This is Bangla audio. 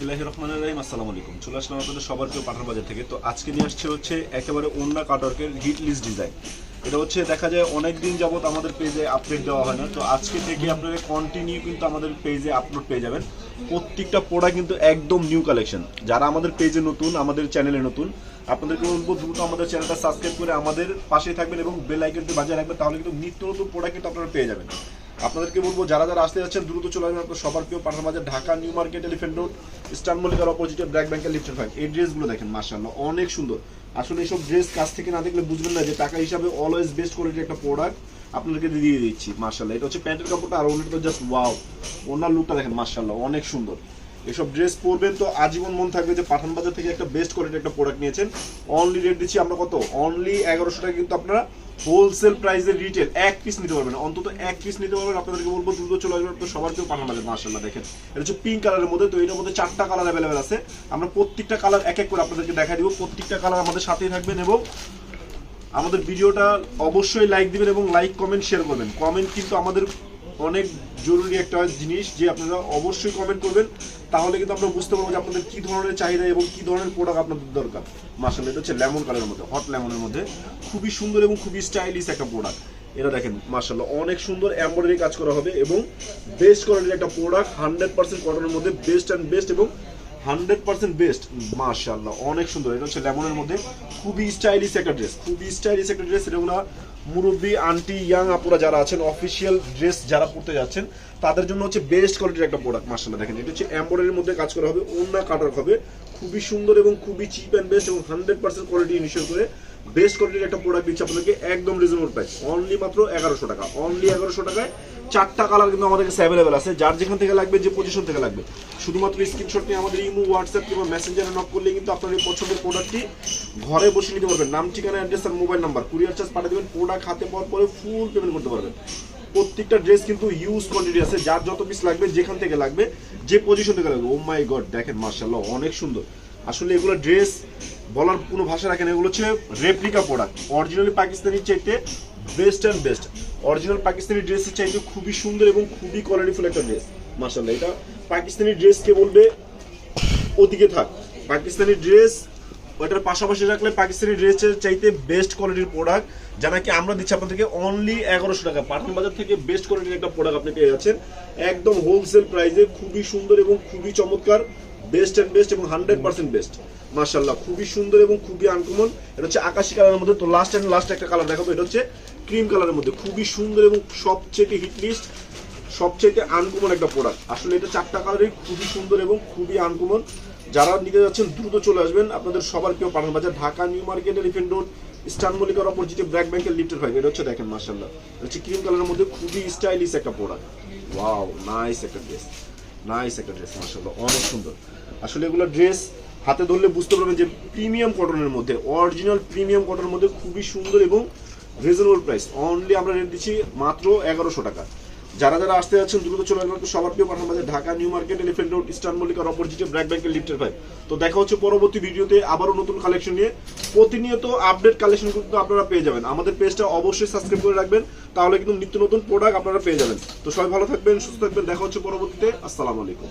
বিসমিল্লাহির রহমানির রহিম, আসসালামু আলাইকুম। চলে আসলাম আপনাদের সবার প্রিয় পাঠান বাজার থেকে। তো আজকে নিয়ে আসছে হচ্ছে একেবারে ওন্না কাটওয়ার্কের হিট লিস্ট ডিজাইন এটা হচ্ছে দেখা যায় অনেক দিন যাবত আমাদের পেজে আপডেট দেওয়া হয় না। তো আজকে থেকে আপনারা কন্টিনিউ কিন্তু আমাদের পেজে আপলোড পেয়ে যাবেন। প্রত্যেকটা প্রোডাক্ট কিন্তু একদম নিউ কালেকশন যারা আমাদের পেজে নতুন, আমাদের চ্যানেলে নতুন, আপনাদেরকে বলব দ্রুত আমাদের চ্যানেলটা সাবস্ক্রাইব করে আমাদের পাশে থাকবেন এবং বেল আইকনটি বাজিয়ে রাখবেন। তাহলে কিন্তু নিত্য নতুন প্রোডাক্ট কিন্তু আপনারা পেয়ে যাবেন। আপনাদেরকে বলব, যারা যারা আসতে যাচ্ছেন, দ্রুত চলে আসবেন আপনার সবার প্রিয় পাঠান মাঝে Dhaka, New Market Elephant Road, Eastern মল্লিকার অপোজিটে ব্র্যাক ব্যাংকের লিফটেড ফাইভ এই ড্রেসগুলো দেখেন মার্শাল্লাহ অনেক সুন্দর। আসলে এইসব ড্রেস কাছ থেকে না দেখলে বুঝবেন না যে টাকা হিসাবে অলওয়েজ বেস্ট কোয়ালিটির একটা প্রোডাক্ট আপনাদেরকে দিয়ে দিচ্ছি মার্শাল্লাহ এটা হচ্ছে প্যান্টের কাপড়টা, আর ওনার তো জাস্ট ওয়াও ওনার লুকটা দেখেন মার্শাল্লাহ অনেক সুন্দর। এসব ড্রেস পরবেন তো আজীবন মন থাকবে যে পাঠান বাজার থেকে একটা বেস্ট কোয়ালিটির একটা প্রোডাক্ট নিয়েছেন। অনলি রেট দিচ্ছি আমরা কত? অনলি এগারোশো টাকা কিন্তু আপনারা হোলসেল প্রাইসের রিটেল এক পিস নিতে পারবেন। অন্তত এক পিস নিতে পারবেন। আপনাদেরকে বলব, দ্রুত চলে আসবেন আপনার সবার কেউ পাঠান বাজার মার্শাল্লাহ দেখেন। এটা হচ্ছে পিঙ্ক কালারের মধ্যে, তো এটার মধ্যে চারটা কালার অ্যাভেলেবেল আছে। আমরা প্রত্যেকটা কালার এক এক করে আপনাদেরকে দেখা দিব। প্রত্যেকটা কালার আমাদের সাথেই থাকবেন এবং আমাদের ভিডিওটা অবশ্যই লাইক দিবেন এবং লাইক কমেন্ট শেয়ার করবেন। কমেন্ট কিন্তু আমাদের অনেক জরুরি একটা জিনিস যে আপনারা অবশ্যই কমেন্ট করবেন। তাহলে কিন্তু আমরা বুঝতে পারব যে আপনাদের কি ধরনের চাহিদা এবং কী ধরনের প্রোডাক্ট আপনাদের দরকার। মাসাল এটা হচ্ছে লেমন কালারের মধ্যে হট লেমনের মধ্যে। খুবই সুন্দর এবং খুবই স্টাইলিশ একটা প্রোডাক্ট এটা দেখেন মার্শাল্লাহ অনেক সুন্দর এমব্রয়ডারি কাজ করা হবে এবং বেস্ট কোয়ালিটির একটা প্রোডাক্ট হান্ড্রেড পার্সেন্ট কটনের মধ্যে বেস্ট অ্যান্ড বেস্ট এবং হান্ড্রেড পার্সেন্ট বেস্ট মার্শাল্লাহ অনেক সুন্দর। এটা হচ্ছে লেমনের মধ্যে। খুবই স্টাইলিশ একটা ড্রেস খুবই স্টাইলিশ একটা ড্রেস এগুলো মুরব্বী আন্টি ইয়াং আপুরা যারা আছেন অফিসিয়াল ড্রেস যারা পড়তে যাচ্ছেন, তাদের জন্য হচ্ছে বেস্ট কোয়ালিটির একটা প্রোডাক্ট মার্শাল্লাহ দেখেন, এটা হচ্ছে এম্বয়ডারির মধ্যে কাজ করা হবে অন্য কাটার হবে। খুবই সুন্দর এবং খুবই চিপ অ্যান্ড বেস্ট এবং হান্ড্রেড পার্সেন্ট কোয়ালিটি ইনিশিয়াল করে বেস্ট কোয়ালিটির একটা প্রোডাক্ট দিচ্ছে আপনাদেরকে, একদম রিজনেবল প্রাইস অনলি মাত্র এগারোশো টাকা। অনলি এগারোশো টাকায় চারটা কালার কিন্তু আমাদের কাছে অ্যাভেলেবেল আছে। যার যেখান থেকে লাগবে, যে পজিশন থেকে লাগবে। শুধুমাত্র স্ক্রিনশট নিয়ে আমাদের ইমো হোয়াটসঅ্যাপ কিংবা মেসেঞ্জারে নক করলে কিন্তু আপনার এই পছন্দের প্রোডাক্টটি ঘরে বসে নিতে পারবেন। নাম, ঠিকানা অ্যাড্রেস আর মোবাইল নাম্বার কুরিয়ার চার্জ পাঠিয়ে দেবেন প্রোডাক্ট হাতে পাওয়ার পরে ফুল পেমেন্ট করতে পারবেন। প্রত্যেকটা ড্রেস কিন্তু ইউজ কোয়ান্টিটি আছে। যার যত পিস লাগবে, যেখান থেকে লাগবে, যে পজিশন থেকে লাগবে। ও মাই গড দেখেন মার্শাল্লাহ অনেক সুন্দর। আসলে এগুলো ড্রেস বলার কোনো ভাষা রাখেন এগুলো হচ্ছে রেপ্লিকা প্রোডাক্ট অরিজিনালি পাকিস্তানি চাইতে best and best original Pakistani ড্রেসের চাইতে খুবই সুন্দর এবং খুবই কোয়ালিটিফুল একটা ড্রেস মার্শাল্লাহ এটা পাকিস্তানি ড্রেসকে বলবে ওদিকে থাক। পাকিস্তানি ড্রেস ওটার পাশাপাশি রাখলে পাকিস্তানি ড্রেসের চাইতে বেস্ট কোয়ালিটির প্রোডাক্ট যা নাকি আমরা দিচ্ছি আপনাদেরকে অনলি এগারোশো টাকা। পাঠান বাজার থেকে বেস্ট কোয়ালিটির একটা প্রোডাক্ট আপনি পেয়ে যাচ্ছেন। একদম হোলসেল প্রাইসে খুবই সুন্দর এবং খুবই চমৎকার বেস্ট অ্যান্ড বেস্ট এবং হান্ড্রেড পার্সেন্ট বেস্ট মার্শাল্লাহ খুবই সুন্দর এবং খুবই আনকমন। এটা হচ্ছে আকাশি কালারের মধ্যে। তো লাস্ট অ্যান্ড লাস্ট একটা কালার দেখাবো। এটা হচ্ছে ক্রিম কালারের মধ্যে। খুবই সুন্দর এবং সবচেয়ে হিট লিস্ট সবচেয়ে আনকমন একটা প্রোডাক্ট আসলে এটা চারটা কালারই খুবই সুন্দর এবং খুবই আনকমন। যারা নিতে যাচ্ছেন, দ্রুত চলে আসবেন। আপনাদের সবার প্রিয় Pathan Bazar, Dhaka, New Market Elephant Road স্টান মল্লিকার অপোজিটে ব্র্যাক ব্যাংকের লিফটের ফাইভ এটা হচ্ছে দেখেন মার্শাল্লাহ এটা হচ্ছে ক্রিম কালারের মধ্যে খুবই স্টাইলিশ একটা প্রোডাক্ট ওয়াও নাইস একটা ড্রেস নাইস একটা ড্রেস মার্শাল্লাহ অনেক সুন্দর। আসলে এগুলো ড্রেস হাতে ধরলে বুঝতে পারবেন যে প্রিমিয়াম কটনের মধ্যে অরিজিনাল প্রিমিয়াম কটনের মধ্যে খুবই সুন্দর এবং রিজনেবল প্রাইস অনলি আমরা রেট দিচ্ছি মাত্র এগারোশো টাকা। যারা যারা আসতে যাচ্ছেন, দ্রুত চলে আসবেন। সবার প্রিয় Pathan Bazar Dhaka, New Market Elephant Road Eastern মল্লিকার অপোজিটে ব্র্যাক ব্যাংকের লিফটের ভাই তো দেখা হচ্ছে পরবর্তী ভিডিওতে আবারও নতুন কালেকশন নিয়ে। প্রতিনিয়ত আপডেট কালেকশন কিন্তু আপনারা পেয়ে যাবেন। আমাদের পেজটা অবশ্যই সাবস্ক্রাইব করে রাখবেন। তাহলে কিন্তু নিত্য নতুন প্রোডাক্ট আপনারা পেয়ে যাবেন। তো সবাই ভালো থাকবেন, সুস্থ থাকবেন। দেখা হচ্ছে পরবর্তীতে। আসসালামু আলাইকুম।